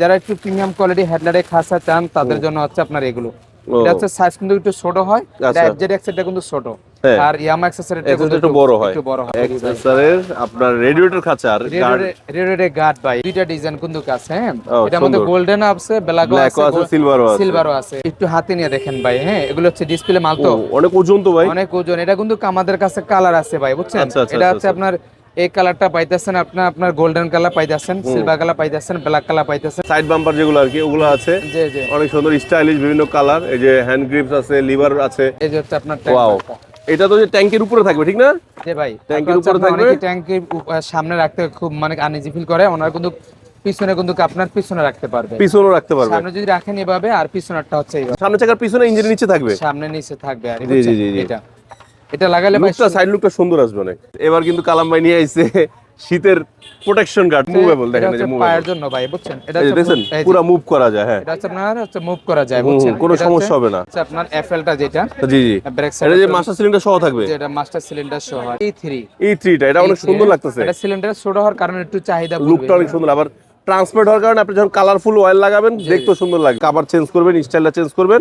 যারা একটু premium quality হেডলাইটে খাসা চান তাদের জন্য হচ্ছে আপনার এগুলো। এটা হচ্ছে সাইজ কিন্তু একটু ছোট হয় আচ্ছা। এফজেড এক্স এটা কিন্তু ছোট। হ্যাঁ। আর ইয়ামা Accessory একটু বড় হয়। একটু বড় হয়। এক্সেসরের আপনার রেডিয়েটর খাঁচা আর রেডিওরে গার্ড ভাই দুইটা ডিজাইন কিন্তু আছে হ্যাঁ? ও, এটার মধ্যে। গোল্ডেন আছে ব্ল্যাক আছে, silver ও আছে। সিলভারও আছে। একটু হাতে নিয়ে দেখেন ভাই হ্যাঁ? এগুলো হচ্ছে ডিসপ্লে মাল তো। অনেক ওজন তো ভাই। অনেক ওজন। এটা কিন্তু আমাদের কাছে কালার আছে ভাই বুঝছেন? আচ্ছা, আচ্ছা, এটা আচ্ছা, হচ্ছে আপনার এই কালারটা পাইতেছেন আপনার আপনার গোল্ডেন কালার পাইতেছেন সিলভার কালার পাইতেছেন ব্ল্যাক কালার পাইতেছেন। সাইড বাম্পার যেগুলো আর কি ওগুলো আছে। জি জি। অনেক সুন্দর স্টাইলিশ বিভিন্ন কালার এই যে হ্যান্ড গ্রিপস আছে লিভার আছে। এই যে হচ্ছে আপনার ওয়াও ট্যাঙ্ক এটা তো যে ট্যাঙ্কের উপরে থাকবে ঠিক না? জি ভাই ট্যাঙ্কের উপরে থাকবে? ট্যাঙ্কের সামনে রাখতে খুব মানে আনইজি ফিল করে ওনার কিন্তু পিছনে কিন্তু আপনার পিছনে রাখতে পারবে। পিছনও রাখতে পারবে। সামনে যদি রাখেন এভাবে আর পিছনেরটা হচ্ছে এইভাবে। সামনে চাকার পিছনে ইঞ্জিনের নিচে থাকবে। সামনে নিচে থাকবে আর জি, জি, জি। এটা। এটা লাগালে লুকটা সাইড লুকটা সুন্দর আসবে অনেক। এবার কিন্তু কালাম ভাই নিয়ে আইছে শীতের প্রোটেকশন গার্ড মুভেবল দেখেন এই যে হচ্ছে পায়ের জন্য ভাই বুঝছেন? এটা যে, পুরো মুভ করা যায় হ্যাঁ। এটা আপনার হচ্ছে মুভ করা যায় বুঝছেন? কোনো সমস্যা হবে না। হচ্ছে আপনার এফএলটা যেটা জি জি। ব্রেক এটা যে মাস্টার সিলিন্ডার সহ থাকবে। যেটা মাস্টার সিলিন্ডার সহ হয়। এই থ্রি এই থ্রিটা এটা অনেক সুন্দর লাগতেছে। এটা সিলিন্ডার ছোট হওয়ার কারণে একটু চাহিদা লুকটা অনেক সুন্দর আবার ট্রান্সপারেন্ট হওয়ার কারণে আপনি যখন কালারফুল অয়েল লাগাবেন দেখতে সুন্দর লাগে। কাভার চেঞ্জ করবেন স্টাইলটা চেঞ্জ করবেন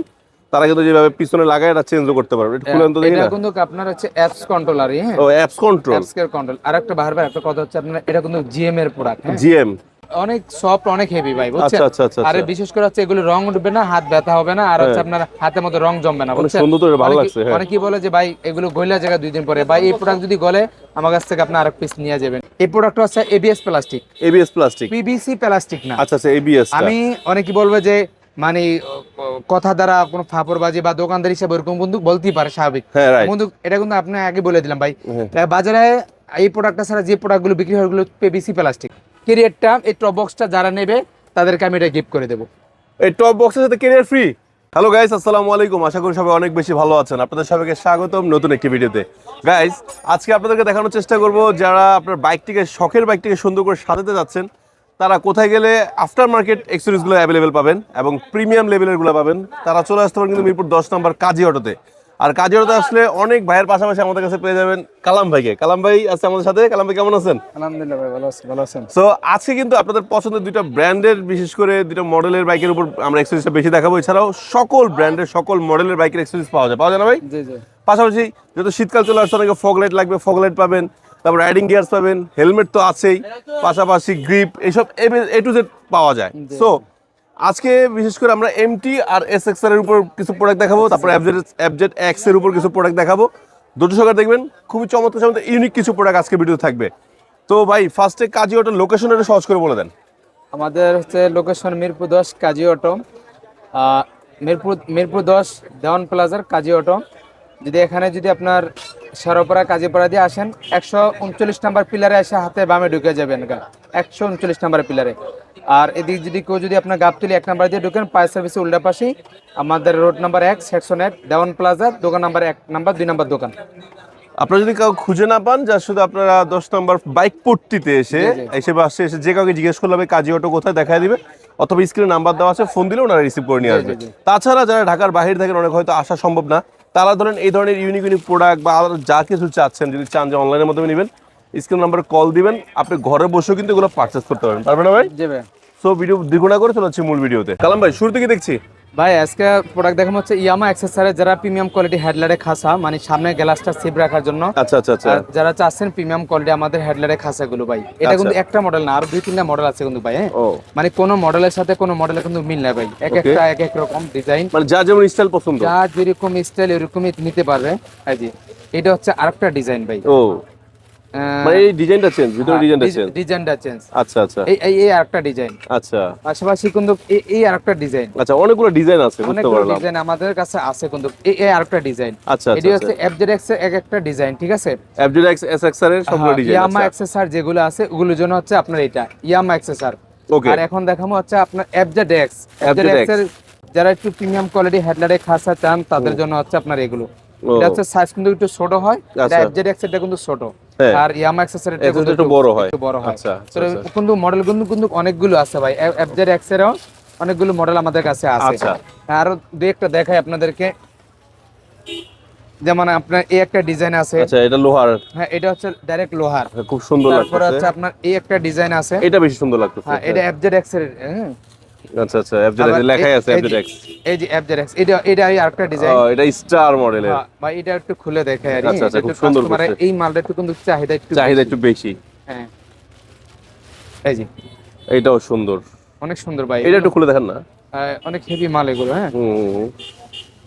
তারা কিন্তু যেভাবে পিছনে লাগায় এটা চেঞ্জও করতে পারবে। এটা খুলেন তো দেখি এটা না। কিন্তু আপনার হচ্ছে অ্যাপস কন্ট্রোলার হ্যাঁ? ও apps control apps care control আর একটা বারবার একটা কথা হচ্ছে আপনার এটা কিন্তু জিএম এর প্রোডাক্ট হ্যাঁ? জিএম অনেক সফট অনেক হেভি ভাই বুঝছেন? আচ্ছা আচ্ছা আচ্ছা। আর বিশেষ করে হচ্ছে এগুলো রং উঠবে না হাত ব্যথা হবে না আর হচ্ছে আপনার হাতের মধ্যে রং জমবে না বুঝছেন? সুন্দর তো ভালো লাগছে, হ্যাঁ। অনেকেই বলে যে ভাই এগুলো গইলা জায়গা দুই দিন পরে। ভাই এই প্রোডাক্ট যদি গলে আমার কাছ থেকে আপনি আরেক পিস নিয়ে যাবেন। এই প্রোডাক্টটা হচ্ছে ABS plastic ABS plastic PVC plastic না। আচ্ছা আচ্ছা এবিএস আমি অনেকে বলবে যে মানে কথা দ্বারা কোনো ফাপড়বাজি বা দোকানদার হিসেবে ওরকম কিন্তু বলতেই পারে স্বাভাবিক। হ্যাঁ কিন্তু এটা কিন্তু আপনি আগে বলে দিলাম ভাই। হ্যাঁ। বাজারে এই প্রোডাক্টটা ছাড়া যে প্রোডাক্টগুলো বিক্রি হয় ওগুলো পিভিসি প্লাস্টিক ক্যারিয়ারটা এই টপ বক্সটা যারা নেবে তাদেরকে আমি এটা গিফট করে দেবো। এই টপ বক্সের সাথে ক্যারিয়ার ফ্রি হ্যালো গাইস আসসালামু আলাইকুম। আশা করি সবাই অনেক বেশি ভালো আছেন। আপনাদের সবাইকে স্বাগতম নতুন একটি ভিডিওতে। গাইস আজকে আপনাদেরকে দেখানোর চেষ্টা করব যারা আপনার বাইকটিকে শখের বাইকটিকে সুন্দর করে সাজাতে যাচ্ছেন। তারা কোথায় গেলে আফটার মার্কেট এক্সেসরিজগুলো অ্যাভেলেবেল পাবেন এবং প্রিমিয়াম লেভেলেরগুলো পাবেন তারা চলে আসতে পারেন কিন্তু মিরপুর দশ নম্বর কাজী অটোতে। আর কাজী অটোতে আসলে অনেক ভাইয়ের পাশাপাশি আমাদের কাছে পেয়ে যাবেন কালাম ভাইকে। কালাম ভাই আছে আমাদের সাথে। কালাম ভাই কেমন আছেন? আলহামদুলিল্লাহ ভাই ভালো আছি ভালো আছেন? সো আজকে কিন্তু আপনাদের পছন্দের দুইটা ব্র্যান্ডের বিশেষ করে দুইটা মডেলের বাইকের উপর আমরা এক্সেসরিজটা বেশি দেখাবো। এছাড়াও সকল ব্র্যান্ডের সকল মডেলের বাইকের এক্সেসরিজ পাওয়া যায়। পাওয়া যায় না ভাই? জি জি। পাশাপাশি যেহেতু শীতকাল চলে আসছে অনেকে ফগ লাইট লাগবে ফগ লাইট পাবেন। তারপর রাইডিং গিয়ার্স পাবেন হেলমেট তো আছেই পাশাপাশি গ্রিপ এইসব এ টু জেড পাওয়া যায়। সো আজকে বিশেষ করে আমরা এমটি আর এস এক্সের উপর কিছু প্রোডাক্ট দেখাবো তারপর অ্যাবজেট অ্যাবজেট এক্সের উপর কিছু প্রোডাক্ট দেখাবো। দুটো সকার দেখবেন খুবই চমৎকার চমৎকার ইউনিক কিছু প্রোডাক্ট আজকে ভিডিও থাকবে। তো ভাই ফার্স্টে কাজী অটোর লোকেশন একটু সহজ করে বলে দেন। আমাদের হচ্ছে লোকেশন মিরপুর দশ কাজী অটো মিরপুর মিরপুর দশ দেওয়ান প্লাজার কাজী অটো যদি এখানে যদি আপনার সরপাড়া কাজীপাড়া দিয়ে আসেন একশো উনচল্লিশ নাম্বার পিলারে এসে হাতে বামে ঢুকে যাবেন গা একশো উনচল্লিশ নাম্বার পিলারে আর এদিক যদি কেউ যদি আপনার গাবতলি এক নাম্বার দিয়ে ঢুকেন পায়ে সার্ভিসে উল্টা পাশেই আমাদের রোড নাম্বার এক সেকশন এক দেওয়ান প্লাজা দোকান নাম্বার এক নাম্বার দুই নাম্বার দোকান আপনারা যদি কাউ খুঁজে না পান যা শুধু আপনারা দশ নম্বর বাইক পট্টিতে এসে। এসে বাসে এসে যে কাউকে জিজ্ঞেস করলে হবে কাজী অটো কোথায় দেখা দিবে অথবা স্ক্রিনে নাম্বার দেওয়া আছে ফোন দিলে ওনারা রিসিভ করে নিয়ে আসবে। তাছাড়া যারা ঢাকার বাইরে থাকেন অনেক হয়তো আসা সম্ভব না তারা ধরেন এই ধরনের ইউনিক ইউনিক প্রোডাক্ট বা আলাদা যা কিছু চাচ্ছেন যদি চান যে অনলাইনের মাধ্যমে নেবেন স্ক্রিন নাম্বারে কল দিবেন আপনি ঘরে বসেও কিন্তু এগুলো পারচেস করতে পারবেন। পারবেন না ভাই? সো ভিডিও দ্বিগুণা করে চলে যাচ্ছে মূল ভিডিওতে কালাম ভাই শুরুতে কি দেখছি? ভাই আজকে প্রোডাক্ট দেখানো হচ্ছে ইয়ামা অ্যাক্সেসরি যারা প্রিমিয়াম কোয়ালিটি হেডলাইটে খাসা মানে সামনে গ্লাসটা সেভ রাখার জন্য। আচ্ছা আচ্ছা আচ্ছা। আর যারা চাচ্ছেন প্রিমিয়াম কোয়ালিটি আমাদের হেডলাইটে খাসাগুলো ভাই এটা আচ্ছা। কিন্তু একটা মডেল না আরও দুই তিনটা মডেল আছে কিন্তু ভাই হ্যাঁ। মানে কোন মডেলের সাথে কোন মডেলের কিন্তু মিল নাই ভাই এক একটা এক এক রকম ডিজাইন মানে যা যেমন স্টাইল পছন্দ। যা যেরকম স্টাইল এরকমই নিতে পারবে। এই যে এটা হচ্ছে আরেকটা ডিজাইন ভাই। ও। মানে এই ডিজাইনটা চেঞ্জ ভিতরে ডিজাইনটা চেঞ্জ ডিজাইনটা চেঞ্জ আচ্ছা আচ্ছা। এই এই আরেকটা ডিজাইন। আচ্ছা। পাশাপাশি কিন্তু এই এই আরেকটা ডিজাইন। আচ্ছা অনেকগুলো ডিজাইন আছে বুঝতে অনেকগুলো পারলাম। ডিজাইন আমাদের কাছে আছে কিন্তু এই এই আরেকটা ডিজাইন। আচ্ছা এটি আচ্ছা। হচ্ছে এফজেড এর এক একটা ডিজাইন ঠিক আছে? এফজেড এক্স এস এক্সের সবগুলো ডিজাইন ইয়ামা আছে অ্যাক্সেসর যেগুলো আছে ওগুলোর জন্য হচ্ছে আপনার এটা ইয়ামা অ্যাক্সেসর ওকে আর এখন দেখাবো হচ্ছে আপনার এফজেড এক্স এফজেড FZX এক্সের যারা একটু প্রিমিয়াম কোয়ালিটি হেডলাইটে খাসা চান তাদের জন্য হচ্ছে আপনার এগুলো। এটা হচ্ছে সাইজ কিন্তু একটু ছোট হয়। এটা আচ্ছা। এক্স এটা কিন্তু ছোট। হ্যাঁ। আর ইয়ামা অ্যাক্সেসর এটা কিন্তু একটু বড় হয়। একটু বড় হয়। আচ্ছা, আচ্ছা, আচ্ছা। কিন্তু মডেল কিন্তু কিন্তু অনেকগুলো আছে ভাই। এফজেড এক্স এরও অনেকগুলো মডেল আমাদের কাছে আছে। আরও দুই একটা দেখাই আপনাদেরকে। যেমন আপনার এই একটা ডিজাইন আছে। আচ্ছা এটা লোহার। হ্যাঁ এটা হচ্ছে ডাইরেক্ট লোহার। খুব সুন্দর তারপরে লাগছে হচ্ছে আপনার এই একটা ডিজাইন আছে। এটা বেশি সুন্দর লাগতেছে। হ্যাঁ এটা এফজেড এক্সের হ্যাঁ। আচ্ছা আচ্ছা এফজেড লেখাই আছে এক্স এই যে FZX, এটা এটা আরেকটা ডিজাইন এটা স্টার মডেলের ভাই এটা একটু খুলে দেখে আর আচ্ছা, আচ্ছা, খুব সুন্দর মানে এই মালটা একটু কিন্তু চাহিদা একটু চাহিদা একটু বেশি। হ্যাঁ। এই যে। এটাও সুন্দর। অনেক সুন্দর ভাই এটা একটু খুলে দেখেন না। অনেক হেভি মাল এগুলো হ্যাঁ। হুম।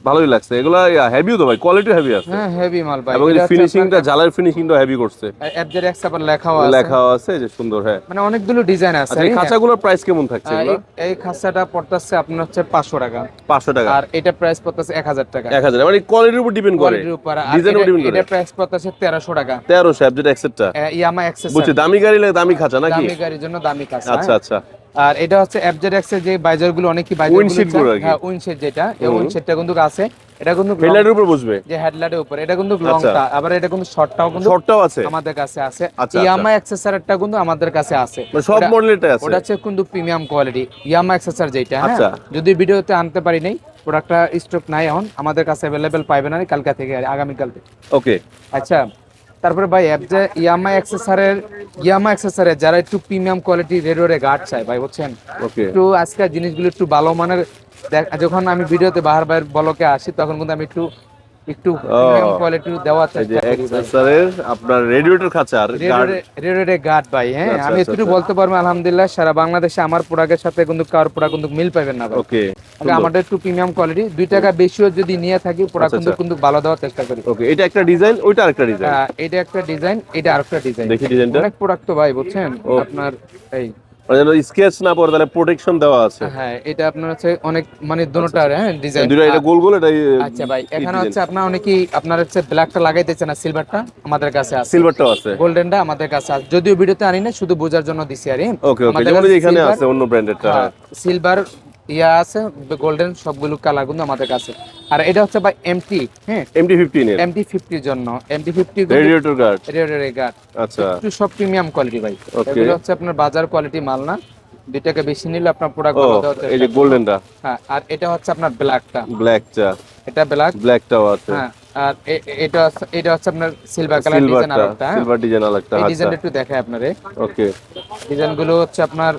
ভালোই লাগছে। এগুলা হেভিও তো ভাই কোয়ালিটি হেভি আছে। হ্যাঁ হেভি মাল ভাই। এবং ফিনিশিংটা জালার ফিনিশিংটা হেভি করছে। FZX আবার লেখাও আছে। লেখাও আছে যে সুন্দর হ্যাঁ। মানে অনেকগুলো ডিজাইন আছে আচ্ছা এই হ্যাঁ। খাঁচাগুলোর প্রাইস কেমন থাকছে এগুলো? এই- এই খাঁচাটা পড়তেছে আপনার হচ্ছে পাঁচশো টাকা। পাঁচশো টাকা। আর এটা প্রাইস পড়তেছে এক হাজার টাকা। এক হাজার মানে কোয়ালিটির উপর ডিপেন্ড করে। কোয়ালিটির উপর ডিজাইনের উপর ডিপেন্ড করে। এটা প্রাইস পড়তেছে তেরোশো টাকা। তেরোশো অ্যাপজেট এক্সেটটা ইয়ামা এক্সেস বুঝছি দামি গাড়ি লাগে দামি খাঁচা নাকি? দামি গাড়ির জন্য দামি কাঁচা আচ্ছা হ্যাঁ। আচ্ছা। আর এটা হচ্ছে এক্সের যে বাইজারগুলো অনেক কি বাইজার Windshield গুলো আর। হ্যাঁ উইনশেড যেটা এই উইনশেডটা কিন্তু আছে। এটা কিন্তু হেডলাইটের উপর বসবে? যে হেডলাইটের উপরে। এটা কিন্তু আচ্ছা। লংটা আবার এটা কিন্তু শর্টটাও কিন্তু শর্টটাও আছে? আমাদের কাছে আছে। আচ্ছা, ইয়ামা এক্সেসরটা কিন্তু আমাদের কাছে আছে। মানে সব ওটা- মডেলেরটাই আছে? ওটা হচ্ছে কিন্তু প্রিমিয়াম কোয়ালিটি ইয়ামা এক্সেসর যেটা হ্যাঁ? আচ্ছা। যদি ভিডিওতে আনতে পারি নাই প্রোডাক্টটা স্টক নাই এখন আমাদের কাছে অ্যাভেলেবেল পাইবেন না কালকা থেকে আর আগামীকাল থেকে। ওকে আচ্ছা। তারপরে ভাই অ্যাপ যে ইয়ামা অ্যাক্সেসরের ইয়ামা অ্যাক্সেসরের যারা একটু প্রিমিয়াম কোয়ালিটি রেডিওরে গার্ড চায় ভাই বুঝছেন? একটু আজকের জিনিসগুলো একটু ভালো মানের দেখ- যখন আমি ভিডিওতে বাহার বাইর বলকে আসি তখন কিন্তু আমি একটু একটু প্রিমিয়াম কোয়ালিটি দেওয়ার চেষ্টা করি। আপনার রেডিয়েটর গার্ড ভাই হ্যাঁ? আচ্ছা, আমি আচ্ছা, একটু বলতে পারব আলহামদুলিল্লাহ সারা বাংলাদেশে আমার প্রোডাক্টের সাথে কিন্তু কারোর প্রোডাক্ট কিন্তু মিল পাবেন না ওকে আমাদের একটু প্রিমিয়াম কোয়ালিটি দুই টাকা বেশিও যদি নিয়ে থাকি প্রোডাক্ট আচ্ছা, কিন্তু কিন্তু ভালো দেওয়ার চেষ্টা করি। ওকে এটা একটা ডিজাইন ওইটা আরেকটা ডিজাইন এটা একটা ডিজাইন এটা আরেকটা ডিজাইন দেখি ডিজাইনটা অনেক প্রোডাক্ট তো ভাই বুঝছেন? আপনার এই যেন স্কেচ না পড়ে তাহলে প্রোটেকশন দেওয়া আছে। হ্যাঁ এটা আপনার হচ্ছে অনেক মানে দুটোটার হ্যাঁ ডিজাইন দুটো এটা গোল গোল এটা আচ্ছা ভাই এখানে হচ্ছে আপনার অনেকেই আপনার হচ্ছে ব্ল্যাকটা লাগাইতেছে না সিলভারটা আমাদের কাছে আছে। সিলভারটাও আছে। গোল্ডেনটা আমাদের কাছে আছে। যদিও ভিডিওতে আনি না শুধু বোঝার জন্য দিছি আর ওকে ওকে যেমন এখানে আছে অন্য সিলভার ইয়া আছে গোল্ডেন সবগুলো কালার কিন্তু আমাদের কাছে। আর এটা হচ্ছে ভাই এমটি হ্যাঁ? এমটি ফিফটিন এর। এমটি ফিফটির জন্য। MT fifty radiator guard radiator guard আচ্ছা। একটু সব প্রিমিয়াম কোয়ালিটি ভাই. এগুলো হচ্ছে আপনার বাজার কোয়ালিটি মাল না। দুই টাকা বেশি নিলে আপনার প্রোডাক্ট ও ভালো দেওয়ার এই যে গোল্ডেনটা হ্যাঁ আর এটা হচ্ছে আপনার ব্ল্যাকটা ব্ল্যাকটা এটা ব্ল্যাক ব্ল্যাকটাও আছে। হ্যাঁ আর এটা এটা হচ্ছে আপনার সিলভার কালার ডিজাইন হ্যাঁ? সিলভার ডিজাইন আরেকটা এই আচ্ছা। ডিজাইনটা একটু দেখাই আপনারে। ওকে ডিজাইনগুলো হচ্ছে আপনার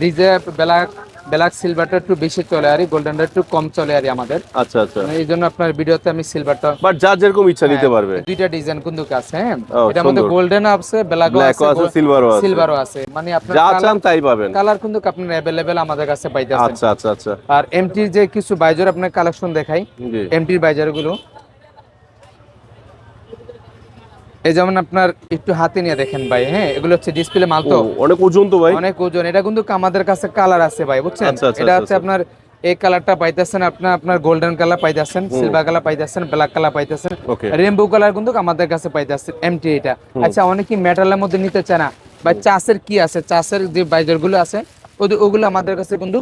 ডিজে ব্ল্যাক ব্ল্যাক সিলভারটা একটু বেশি চলে আর গোল্ডেনটা একটু কম চলে আর আমাদের। আচ্ছা আচ্ছা। মানে এই জন্য আপনার ভিডিওতে আমি সিলভারটা বাট যার যেরকম ইচ্ছা নিতে পারবে। দুইটা ডিজাইন কিন্তু আছে হ্যাঁ? ও, এটার মধ্যে গোল্ডেন আছে ব্ল্যাকও ব্ল্যাকও আছে সিলভারও আছে। সিলভারও আছে। মানে আপনি যা চান তাই পাবেন। কালার কিন্তু আপনার অ্যাভেলেবেল আমাদের কাছে পাইতেছেন। আচ্ছা আচ্ছা আচ্ছা। আর এমটির যে কিছু বাইজার আপনার কালেকশন দেখাই। এমটির বাইজারগুলো এই যেমন আপনার একটু হাতে নিয়ে দেখেন ভাই হ্যাঁ এগুলো হচ্ছে ডিসপ্লে মাল তো অনেক ওজন তো ভাই। অনেক ওজন এটা কিন্তু আমাদের কাছে কালার আছে ভাই বুঝছেন? আচ্ছা, আচ্ছা, এটা আচ্ছা, হচ্ছে আপনার এই কালারটা পাইতেছেন আপনার আপনার গোল্ডেন কালার পাইতেছেন সিলভার কালার পাইতেছেন ব্ল্যাক কালার পাইতেছেন। রেনবো কালার কিন্তু আমাদের কাছে পাইতেছেন এমটি এটা। আচ্ছা অনেকে মেটালের মধ্যে নিতে চায় না। বা চাষের কি আছে? চাষের যে বাইজারগুলো আছে ওগুলো আমাদের কাছে কিন্তু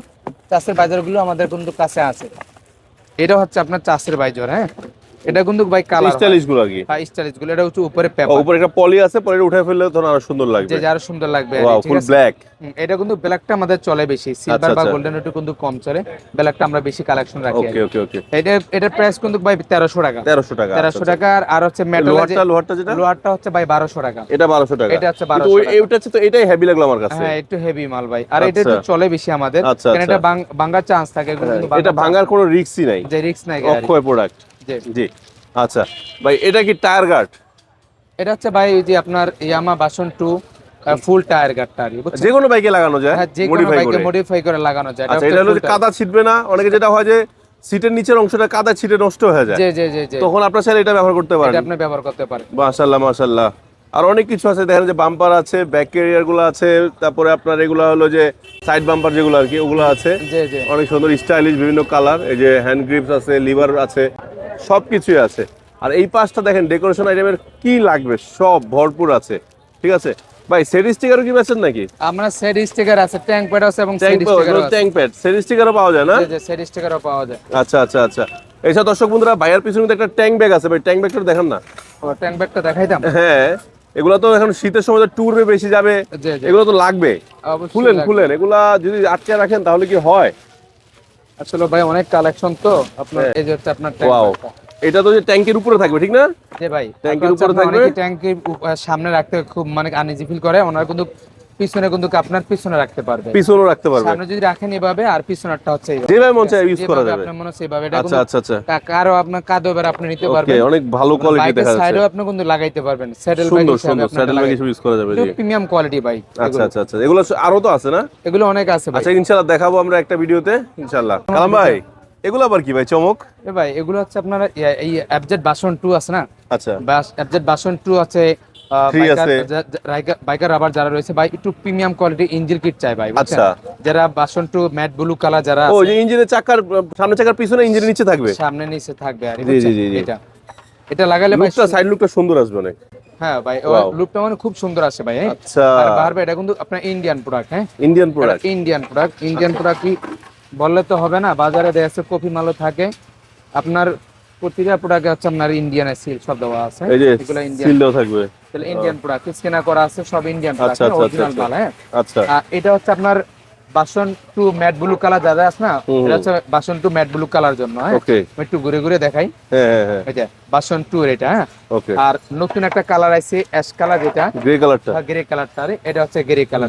চাষের বাইজারগুলো আমাদের কিন্তু কাছে আছে। এটা হচ্ছে আপনার চাষের বাইজার হ্যাঁ? এটা কিন্তু ভাই কালার স্টাইলিশগুলো আর কি? স্টাইলিশগুলো এটা হচ্ছে উপরে পেপার উপরে একটা পলি আছে পরে উঠে ফেললে তখন আরও সুন্দর লাগবে। যে যার সুন্দর লাগবে। ওয়াও ফুল ব্ল্যাক এটা কিন্তু ব্ল্যাকটা আমাদের চলে বেশি। সিলভার বা আচ্ছা। গোল্ডেন একটু কিন্তু কম চলে। ব্ল্যাকটা আমরা বেশি কালেকশন রাখি ওকে ওকে ওকে এটা এটার প্রাইস কিন্তু ভাই তেরোশো টাকা। তেরোশো টাকা তেরোশো টাকা। আর- আর হচ্ছে মেটাল লোহারটা লোহারটা যেটা? লোহারটা হচ্ছে ভাই বারোশো টাকা। এটা বারোশো টাকা। এটা হচ্ছে 1200 টাকা। এইটা হচ্ছে তো এটাই হেভি লাগল আমার কাছে। হ্যাঁ একটু হেভি মাল ভাই। আর এটা একটু আচ্ছা। চলে বেশি আমাদের। আচ্ছা, কারণ এটা আচ্ছা। ভাঙার চান্স থাকে। কিন্তু এটা ভাঙার কোনো রিস্কই নাই। যে রিস্ক নাই আর অক্ষয় প্রোডাক্ট জি। আচ্ছা ভাই এটা কি টায়ার গার্ড? এটা হচ্ছে ভাই ওই যে আপনার ইয়ামা বাসন টু ফুল টায়ার গার্ডটা আর যে কোনো বাইকে লাগানো যায় হ্যাঁ যে কোনো বাইকে মডিফাই করে লাগানো যায় আচ্ছা এটা হলো কাদা ছিটবে না অনেকে যেটা হয় যে সিটের নিচের অংশটা কাদা ছিটে নষ্ট হয়ে যায়। জি জি জি তখন আপনার স্যার এটা ব্যবহার করতে পারেন। এটা আপনি ব্যবহার করতে পারেন। মাশাআল্লাহ মাশাল্লাহ আর অনেক কিছু আছে দেখেন যে বাম্পার আছে ব্যাক ক্যারিয়ারগুলো আছে তারপরে আপনার এগুলো হলো যে সাইড বাম্পার যেগুলো আর কি ওগুলো আছে। অনেক সুন্দর স্টাইলিশ বিভিন্ন কালার এই যে হ্যান্ড গ্রিপস আছে লিভার আছে সব কিছুই আছে। আর এই পাশটা দেখেন ডেকোরেশন আইটেমের কি লাগবে সব ভরপুর আছে ঠিক আছে? ভাই সেট স্টিকারও কি বেচেন নাকি? আমরা সেট স্টিকার আছে ট্যাঙ্ক প্যাড আছে এবং ট্যাঙ্ক সেট স্টিকার আছে। ট্যাঙ্ক প্যাড সেট স্টিকারও পাওয়া যায় না? জি জি সেট স্টিকারও পাওয়া যায়। আচ্ছা আচ্ছা আচ্ছা। এইসব দর্শক বন্ধুরা ভাইয়ার পিছনে একটা ট্যাঙ্ক ব্যাগ আছে ভাই ট্যাঙ্ক ব্যাগটা দেখান না। ট্যাঙ্ক ব্যাগটা দেখাইতাম? হ্যাঁ। এগুলো তো এখন শীতের সময় তো ট্যুরে বেশি যাবে। এগুলো তো লাগবে। খুলেন খুলেন এগুলা যদি আটকে রাখেন তাহলে কি হয়? আসলে ভাই অনেক কালেকশন তো। আপনার হ্যাঁ। এই যে হচ্ছে আপনার ওয়াও এটা তো যে ট্যাঙ্কের উপরে থাকবে ঠিক না? জি ভাই ট্যাঙ্কের উপরে থাকবে? ট্যাঙ্কের সামনে রাখতে খুব মানে আনইজি ফিল করে। ওনারা কিন্তু পিছনে কিন্তু আপনার পিছনে রাখতে পারবে? পিছনেও রাখতে পারবে। সামনে যদি রাখেন এভাবে আর পিছনেরটা হচ্ছে এইভাবে। যেভাবে মন চায় ইউজ করা যাবে। আপনার মনে হচ্ছে এইভাবে এটা আচ্ছা আচ্ছা আচ্ছা। কারও আপনার কাঁধে এবার আপনি নিতে পারবেন। ওকে অনেক ভালো কোয়ালিটি দেখা যাচ্ছে। সাইডেও আপনি কিন্তু লাগাইতে পারবেন। স্যাডেল বাইক সুন্দর সুন্দর স্যাডেল এটা ব্যাগ ইউজ করা যাবে জি। প্রিমিয়াম কোয়ালিটি বাইক আচ্ছা আচ্ছা আচ্ছা। এগুলো আরও তো আছে না? এগুলো অনেক আছে ভাই। আচ্ছা ইনশাআল্লাহ দেখাবো আমরা একটা ভিডিওতে ইনশাআল্লাহ। কালাম ভাই এগুলো আবার কি ভাই চমক? এ ভাই এগুলো হচ্ছে আপনার এই অ্যাবজেট বাসন টু আছে না? আচ্ছা। অ্যাবজেট বাসন টু আছে আছে। বাইকার রাবার যারা রয়েছে ভাই একটু প্রিমিয়াম কোয়ালিটি ইঞ্জিন কিট চাই ভাই আচ্ছা। যারা বাসন টু ম্যাট ব্লু কালার যারা ও ইঞ্জিনের চাকার সামনে চাকার পিছনে ইঞ্জিনের নিচে থাকবে? সামনে নিচে থাকবে আর। এটা এটা লাগালে ভাই সাইড লুকটা সুন্দর আসবে অনেক। হ্যাঁ ভাই লুকটা মানে খুব সুন্দর আছে ভাই হ্যাঁ আচ্ছা। আর এটা কিন্তু আপনার ইন্ডিয়ান প্রোডাক্ট হ্যাঁ? Indian product Indian product Indian product কি বললে তো হবে না বাজারে যাচ্ছে কফি মালও থাকে। আপনার প্রতিটা প্রোডাক্টে হচ্ছে আপনার ইন্ডিয়ান সিল সব দেওয়া আছে। এগুলো ইন্ডিয়ান সিল দেওয়া থাকবে। তাহলে ইন্ডিয়ান প্রোডাক্ট স্ক্যানার করা আছে সব ইন্ডিয়ান প্রোডাক্ট আচ্ছা, আচ্ছা, অরিজিনাল আচ্ছা, মাল হ্যাঁ। আচ্ছা। এটা হচ্ছে আপনার বাসন টু ম্যাট ব্লু কালার যারা আছে না এটা হচ্ছে বাসন টু ম্যাট ব্লু কালার জন্য হ্যাঁ। একটু ঘুরে ঘুরে দেখাই। হ্যাঁ হ্যাঁ হ্যাঁ। বাসন টু এটা হ্যাঁ। আর নতুন একটা কালার আছে অ্যাশ কালার যেটা। গ্রে কালারটা গ্রে কালারটা এটা হচ্ছে গ্রে কালার।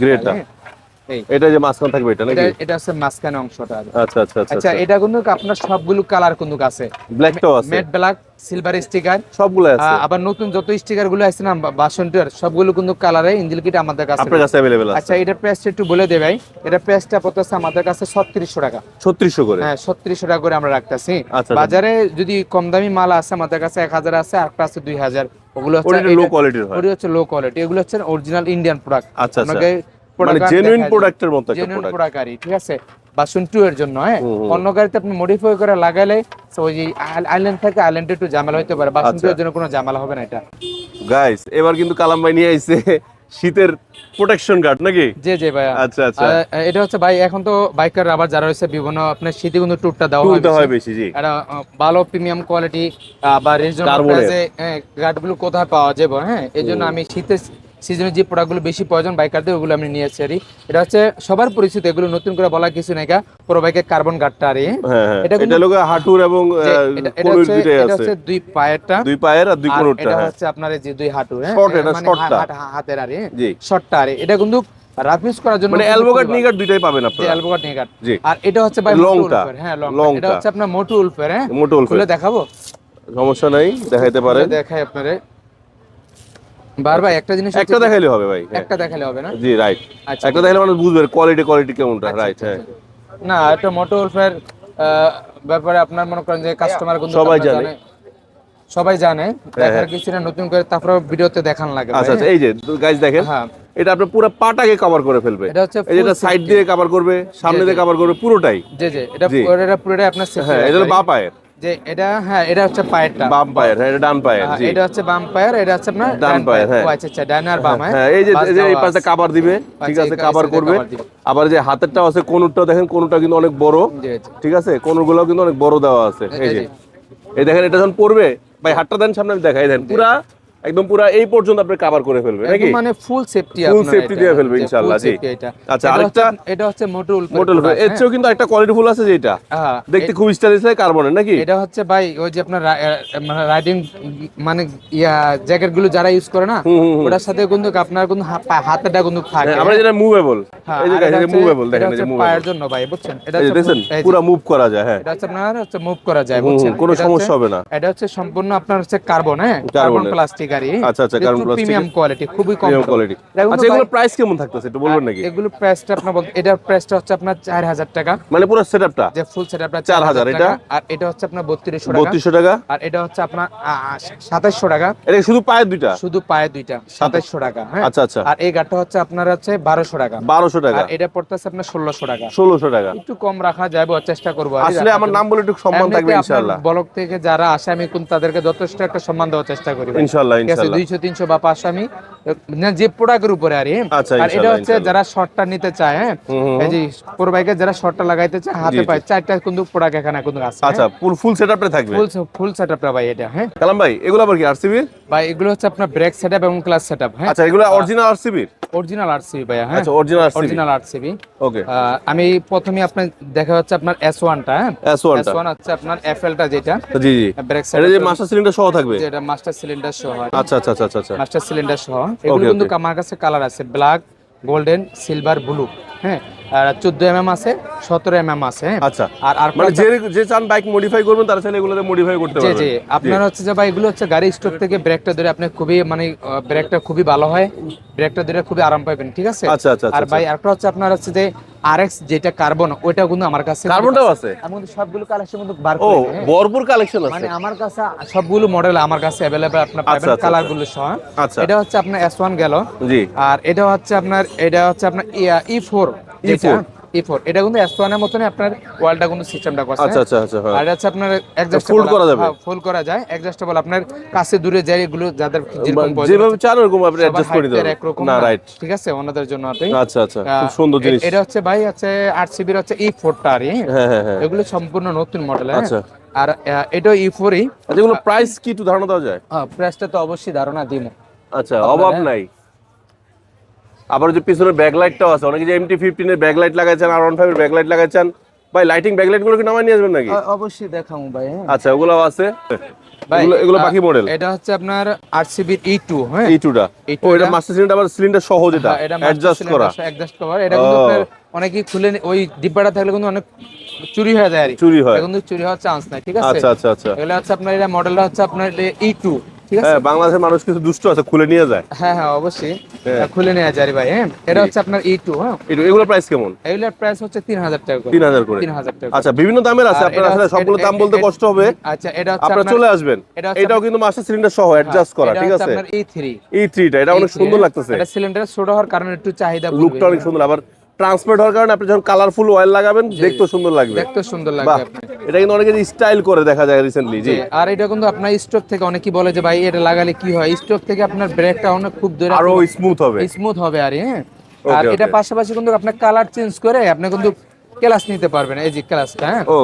এই। এটা যে মাঝখানে থাকবে এটা নাকি? এটা হচ্ছে মাঝখানে অংশটা। আচ্ছা আচ্ছা আচ্ছা আচ্ছা এটা কিন্তু আপনার সবগুলো কালার কিন্তু আছে। ব্ল্যাকটাও আছে। ম্যাট ব্ল্যাক সিলভার স্টিকার সবগুলো আছে। আবার নতুন যত স্টিকারগুলো আছে না বাসন্টের সবগুলো কিন্তু কালারে ইঞ্জিল কিট আমাদের কাছে আপনার কাছে অ্যাভেলেবেল আছে। আচ্ছা এটার প্রাইসটা একটু বলে দে ভাই। এটা প্রাইসটা পড়তেছে আমাদের কাছে ছত্রিশশো টাকা। ছত্রিশশো করে? হ্যাঁ ছত্রিশশো টাকা করে আমরা রাখতেছি। আচ্ছা। বাজারে যদি কম দামি মাল আছে আমাদের কাছে এক হাজার আছে আর আছে দুই হাজার। ওগুলো হচ্ছে লো কোয়ালিটির হয়। ওটা হচ্ছে লো কোয়ালিটি এগুলো হচ্ছে অরিজিনাল ইন্ডিয়ান প্রোডাক্ট আচ্ছা, আচ্ছা। মানে জেনুইন প্রোডাক্টের মতো একটা প্রোডাক্ট প্রোডাক্ট আর কি, ঠিক আছে? বাসন টু এর জন্য হ্যাঁ। অন্য গাড়িতে আপনি মডিফাই করে লাগালে ওই যে আইল্যান্ড থেকে আইল্যান্ডে একটু ঝামেলা হইতে পারে বাসন টু আচ্ছা। এর জন্য কোনো ঝামেলা হবে না এটা গাইস এবার কিন্তু কালাম ভাই নিয়ে আইছে শীতের প্রোটেকশন গার্ড নাকি জি জি ভাইয়া আচ্ছা আচ্ছা এটা হচ্ছে ভাই এখন তো বাইকার আবার যারা রয়েছে বিভিন্ন আপনার শীতে কিন্তু টুরটা দেওয়া হয় হয় বেশি। জি আহ, ভালো প্রিমিয়াম কোয়ালিটি বা রিজনেবল। প্রাইসে গার্ডগুলো কোথায় পাওয়া যাবে হ্যাঁ এই জন্য আমি শীতের সিজনে যে প্রোডাক্টগুলো বেশি প্রয়োজন বাইকারদের ওগুলো আমি নিয়ে আসছি আর। এটা হচ্ছে সবার পরিচিত এগুলো নতুন করে বলা কিছু নাই পুরো বাইকের কার্বন গার্ডটা আর। এটা এটা কিন্তু- লোক হাঁটুর এবং এটা- হচ্ছে দুই পায়েরটা। দুই পায়ের আর দুই আর এটা হ্যাঁ। হচ্ছে আপনার যে দুই হাঁটু হ্যাঁ? মানে হাতের আর জি। শর্টটা আর। এটা কিন্তু রাফিউজ করার জন্য মানে অ্যালবোগার্ড নিগার্ড দুইটাই পাবেন আপনারা। অ্যালবোগার্ড নিগার্ড জি। আর এটা হচ্ছে ভাই হ্যাঁ এটা হচ্ছে আপনার মোটু উলফের হ্যাঁ? মোটো উলফের দেখাবো? সমস্যা নাই দেখাইতে পারেন। খুলে দেখাই আপনারে। বারবার একটা জিনিস হচ্ছে- একটা দেখাইলে হবে ভাই হ্যাঁ। একটা হবে না? জি রাইট একটা দেখালে মানুষ বুঝবে কোয়ালিটি কোয়ালিটি কেমনটা রাইট হ্যাঁ। না এটা মোটু উলফের ব্যাপারে আপনার মনে করেন যে কাস্টমার কিন্তু সবাই জানে। সবাই জানে। দেখার হ্যাঁ। কিছু না নতুন করে তারপরে ভিডিওতে দেখান লাগে আচ্ছা আচ্ছা এই যে গাইজ দেখেন হ্যাঁ। এটা পুরো পাটাকে কভার করে ফেলবে। এটা হচ্ছে সাইড দিয়ে কভার করবে সামনে দিয়ে কভার করবে পুরোটাই। জি জি এটা এটা পুরোটাই আপনার হ্যাঁ এটা হলো রাখবে। বা পায়ের। যে এটা হ্যাঁ এটা হচ্ছে পায়েরটা। বাম পায়ের হ্যাঁ এটা ডান পায়ের হ্যাঁ, জি। এটা হচ্ছে বাম পায়ের এটা হচ্ছে আপনার ডান পায়ের, হ্যাঁ। আচ্ছা আচ্ছা ডান আর বাম হ্যাঁ। এই যে এই যে এই পাশে কভার দিবে ঠিক আচ্ছা, আছে কভার করবে। আবার যে হাতেরটা আছে কোনটা দেখেন কোনটা কিন্তু অনেক বড় জি। ঠিক আছে? কোনগুলো কিন্তু অনেক বড় দেওয়া আছে এই যে। এই দেখেন এটা যখন পড়বে ভাই হাতটা দেন সামনে আমি দেখাই দেন পুরা একদম পুরা এই পর্যন্ত আপনি কভার করে ফেলবে নাকি? মানে ফুল সেফটি Full safety দিয়ে ফেলবে ইনশাআল্লাহ, জি। আচ্ছা, আরেকটা- এটা হচ্ছে মোটুল মোটল এর চেয়েও কিন্তু একটা কোয়ালিটি ফুল আছে যেটা হ্যাঁ দেখতে খুব স্টাইলিশ লাগে কার্বনের নাকি? এটা হচ্ছে ভাই ওই যে আপনার মানে রাইডিং মানে ইয়া জ্যাকেটগুলো যারা ইউজ করে না। ওটার সাথে কিন্তু আপনার কিন্তু হা- পা- হাতেরটা কিন্তু থাকে। হ্যাঁ, আমরা যেটা মুভেবল হ্যাঁ, এই যে এটা মুভেবল দেখেন এই যে মুভেবল পায়ের জন্য ভাই বুঝছেন? এটা হচ্ছে যে- পুরো মুভ করা যায় হ্যাঁ। এটা হচ্ছে আপনার হচ্ছে মুভ করা যায় বুঝছেন? কোনো সমস্যা হবে না। এটা হচ্ছে সম্পূর্ণ আপনার হচ্ছে কার্বন হ্যাঁ? কার্বন প্লাস্টিক আর আচ্ছা, আচ্ছা, প্রিমিয়াম কোয়ালিটি খুবই কম কোয়ালিটি আচ্ছা এগুলো প্রাইস কেমন থাকতেছে একটু বলবেন নাকি? এগুলো প্রাইসটা আপনার এটার প্রাইসটা হচ্ছে আপনার চার হাজার টাকা। মানে পুরো সেটআপটা যে ফুল সেট আপনার 4,000 এটা? আর এটা হচ্ছে আপনার বত্রিশশো টাকা। বত্রিশশো টাকা? আর এটা হচ্ছে আপনার সাতাইশশো টাকা। এটা শুধু দুইটা? শুধু পায়ে দুইটা সাতাইশশো টাকা হ্যাঁ। আচ্ছা আচ্ছা। আর এই গাড়টা হচ্ছে আপনার হচ্ছে বারোশো টাকা। বারোশো টাকা। আর এটা পড়তেছে আপনার ষোলোশো টাকা। ষোলোশো টাকা। একটু কম রাখা যাবে চেষ্টা করব। আসলে আমার নাম বলে একটু সম্মান থাকবে ইনশাআল্লাহ। ব্লক থেকে যারা আসে আমি কিন্তু তাদেরকে যথেষ্ট একটা সম্মান দেওয়ার চেষ্টা করি ইনশাআল্লাহ ঠিক আছে ইনশাআল্লাহ দুইশো তিনশো বা পাঁচশো আমি না, যে প্রোডাক্টের উপরে আর আচ্ছা, আর এটা হচ্ছে যারা শর্টটা নিতে চায় হ্যাঁ? এই যে পুরো বাইকে যারা শর্টটা লাগাইতে চায় হাতে পায় চারটা কিন্তু প্রোডাক্ট এখানে কিন্তু আছে আচ্ছা ফুল ফুল সেটআপটা থাকবে? ফুল ফুল সেটআপটা ভাই এটা হ্যাঁ? কালাম ভাই এগুলো আবার কি আরসিবি ভাই এগুলো হচ্ছে আপনার ব্রেক সেটআপ এবং ক্লাস সেটআপ হ্যাঁ? আচ্ছা এগুলো অরিজিনাল আরসিবি অরিজিনাল আরসিবি ভাই হ্যাঁ? আচ্ছা original RCB original RCB okay আমি প্রথমে আপনার দেখা হচ্ছে আপনার এস ওয়ানটা হ্যাঁ? এস ওয়ানটা এস ওয়ান হচ্ছে আপনার এফএলটা যেটা। জি জি। ব্রেক এটা যে মাস্টার সিলিন্ডার সহ থাকবে? যেটা মাস্টার সিলিন্ডার সহ হয়? আচ্ছা আচ্ছা আচ্ছা আচ্ছা মাস্টার সিলিন্ডার সহ। এগুলো কিন্তু আমার কাছে কালার আছে ব্ল্যাক গোল্ডেন সিলভার ব্লু হ্যাঁ? চোদ্দ এম এম আছে সতেরো এম এম আছে হ্যাঁ। আচ্ছা। আর আর মানে যে যে চান বাইক মডিফাই করবেন তারা চাইলে এগুলোতে মডিফাই করতে পারবেন। জি। আপনার হচ্ছে যে ভাই এগুলো হচ্ছে গাড়ি স্টক থেকে ব্রেকটা ধরে আপনি খুবই মানে ব্রেকটা খুবই ভালো হয়। ব্রেকটা ধরে খুবই আরাম পাবেন ঠিক আছে? আচ্ছা আচ্ছা আর আচ্ছা। ভাই আরেকটা হচ্ছে আপনার হচ্ছে যে আরএক্স যেটা কার্বন ওইটা কিন্তু আমার কাছে কার্বনটাও আছে। আমি সবগুলো কালেকশন কিন্তু বার করি হ্যাঁ। ভরপুর কালেকশন আছে? মানে আমার কাছে সবগুলো মডেল আমার কাছে অ্যাভেলেবল আপনার আচ্ছা, পাবেন আচ্ছা, কালারগুলো সহ। আচ্ছা। এটা হচ্ছে আপনার এস ওয়ান গেল। জি। আর এটা হচ্ছে আপনার এটা হচ্ছে আপনার ই ফোর যেটা E4 এটা কিন্তু আপনার ওয়ালটা কিন্তু সিস্টেমটা করছে। আচ্ছা আচ্ছা আচ্ছা হ্যাঁ। আর এটা আপনার অ্যাডজাস্টেবল Fold করা যাবে? ফুল করা যায়। অ্যাডজাস্টেবল আপনার কাছে দূরে যায় এগুলো যাদের যেরকম প্রয়োজন যেভাবে চান ওরকম আপনি অ্যাডজাস্ট করে না রাইট ঠিক আছে? ওনাদের জন্য আপনি আচ্ছা আচ্ছা খুব সুন্দর জিনিস। এটা হচ্ছে ভাই হচ্ছে আট সিবির হচ্ছে ই ফোরটা আর হ্যাঁ হ্যাঁ হ্যাঁ। এগুলো সম্পূর্ণ নতুন মডেল আচ্ছা। আর আহ, এটাও ই ফোরই এগুলো প্রাইস কি একটু ধারণা দেওয়া যায়? প্রাইসটা তো অবশ্যই ধারণা দিব। আচ্ছা অভাব নাই। আবার যে পিছনে ব্যাকলাইটটাও আছে। অনেকে যে এমটি ফিফটিন এর ব্যাকলাইট লাগাইছেন আর ওয়ান ফাইভ এর ব্যাকলাইট লাগাইছেন। ভাই লাইটিং ব্যাকলাইটগুলো কি নামায় নিয়ে আসবেন নাকি? অবশ্যই দেখাবো ভাই হ্যাঁ। আচ্ছা ওগুলো আছে। এগুলো এগুলো বাকি মডেল এটা হচ্ছে আপনার ই টু। হ্যাঁ এই ও এটা মাস্টার সিলিন্ডার আবার সিলিন্ডার সহ যেটা। এটা অ্যাডজাস্ট করা। অ্যাডজাস্ট করা। এটা কিন্তু অনেকেই খুলে ওই ডিব্বাটা থাকলে কিন্তু অনেক চুরি হয়ে যায় আর। চুরি হয়। কিন্তু চুরি হওয়ার চান্স নাই ঠিক আছে? আচ্ছা আচ্ছা আচ্ছা। এগুলো হচ্ছে আপনার এটা মডেলটা হচ্ছে আপনার টু ঠিক আছে? হ্যাঁ বাংলাদেশের মানুষ কিছু দুষ্ট আছে খুলে নিয়ে যায়। হ্যাঁ হ্যাঁ অবশ্যই। হ্যাঁ। খুলে নেওয়া যায় ভাই হ্যাঁ। এটা হচ্ছে আপনার ই টু হ্যাঁ। এগুলোর প্রাইস কেমন? এগুলোর প্রাইস হচ্ছে তিন হাজার টাকা তিন হাজার করে। তিন হাজার টাকা আচ্ছা বিভিন্ন দামের আছে আপনারা আসলে সবগুলো দাম বলতে কষ্ট হবে। আচ্ছা এটা হচ্ছে আপনারা চলে আসবেন। এটা এটাও কিন্তু মাস্টার সিলিন্ডার সহ অ্যাডজাস্ট করা ঠিক আছে? আপনার ই থ্রি থ্রিটা এটা অনেক সুন্দর লাগতেছে। এটা সিলিন্ডার ছোট হওয়ার কারণে একটু চাহিদা লুকটা অনেক সুন্দর আবার ট্রান্সপারেন্ট হওয়ার কারণে আপনি যখন কালারফুল অয়েল লাগাবেন দেখতে সুন্দর লাগবে। দেখতে সুন্দর লাগবে এটা কিন্তু অনেকে স্টাইল করে দেখা যায় রিসেন্টলি জি। জি, আর এটা কিন্তু আপনার স্টক থেকে অনেকেই বলে যে ভাই এটা লাগালে কি হয়? স্টক থেকে আপনার ব্রেকটা অনেক খুব ধরে আরও স্মুথ হবে। স্মুথ হবে আর হ্যাঁ। আর এটা পাশাপাশি কিন্তু আপনার কালার চেঞ্জ করে আপনি কিন্তু ক্লাস নিতে পারবেন। এই যে ক্লাসটা হ্যাঁ? ও